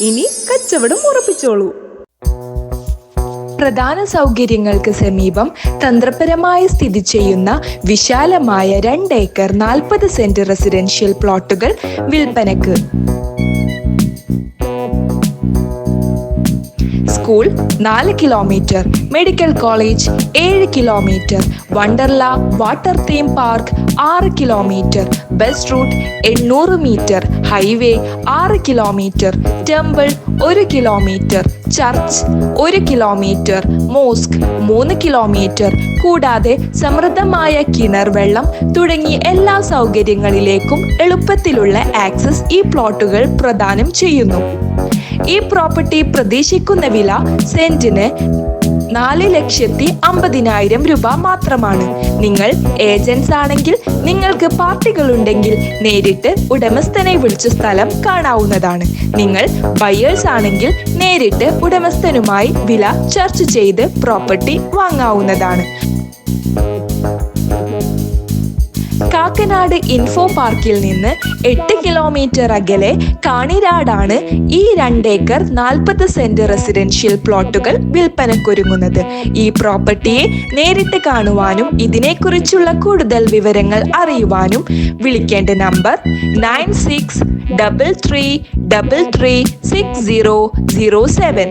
ഇനി കച്ചവടം ഉറപ്പിച്ചോളൂ. പ്രധാന സൗകര്യങ്ങൾക്ക് സമീപം തന്ത്രപരമായി സ്ഥിതി ചെയ്യുന്ന വിശാലമായ രണ്ട് ഏക്കർ നാൽപ്പത് സെന്റ് റെസിഡൻഷ്യൽ പ്ലോട്ടുകൾ വിൽപ്പനക്ക്. സ്കൂൾ നാല് കിലോമീറ്റർ മെഡിക്കൽ കോളേജ് ഏഴ് kilometre Wonderla water theme park ആറ് കിലോമീറ്റർ ബസ് റൂട്ട് എണ്ണൂറ് മീറ്റർ ഹൈവേ ആറ് കിലോമീറ്റർ ടെമ്പിൾ ഒരു കിലോമീറ്റർ. ചർച്ച് ഒരു കിലോമീറ്റർ മോസ്ക് മൂന്ന് കിലോമീറ്റർ കൂടാതെ സമൃദ്ധമായ കിണർ വെള്ളം തുടങ്ങി എല്ലാ സൗകര്യങ്ങളിലേക്കും എളുപ്പത്തിലുള്ള ആക്സസ് ഈ പ്ലോട്ടുകൾ പ്രദാനം ചെയ്യുന്നു. ഈ പ്രോപ്പർട്ടി പ്രതീക്ഷിക്കുന്ന വില സെന്റിന് നാല് ലക്ഷത്തി അമ്പതിനായിരം രൂപ മാത്രമാണ്. നിങ്ങൾ ഏജൻസ് ആണെങ്കിൽ നിങ്ങൾക്ക് പാർട്ടികളുണ്ടെങ്കിൽ നേരിട്ട് ഉടമസ്ഥനെ വിളിച്ച സ്ഥലം കാണാവുന്നതാണ്. നിങ്ങൾ ബയേഴ്സ് ആണെങ്കിൽ നേരിട്ട് ഉടമസ്ഥനുമായി വില ചർച്ച ചെയ്ത് പ്രോപ്പർട്ടി വാങ്ങാവുന്നതാണ്. കാക്കനാട് ഇൻഫോ പാർക്കിൽ നിന്ന് എട്ട് കിലോമീറ്റർ അകലെ കാണിരാടാണ് ഈ രണ്ടേക്കർ നാൽപ്പത് സെന്റ് റെസിഡൻഷ്യൽ പ്ലോട്ടുകൾ വിൽപ്പനക്കൊരുങ്ങുന്നത് ഈ പ്രോപ്പർട്ടിയെ നേരിട്ട് കാണുവാനും ഇതിനെക്കുറിച്ചുള്ള കൂടുതൽ വിവരങ്ങൾ അറിയുവാനും വിളിക്കേണ്ട number nine six double three double three six zero zero seven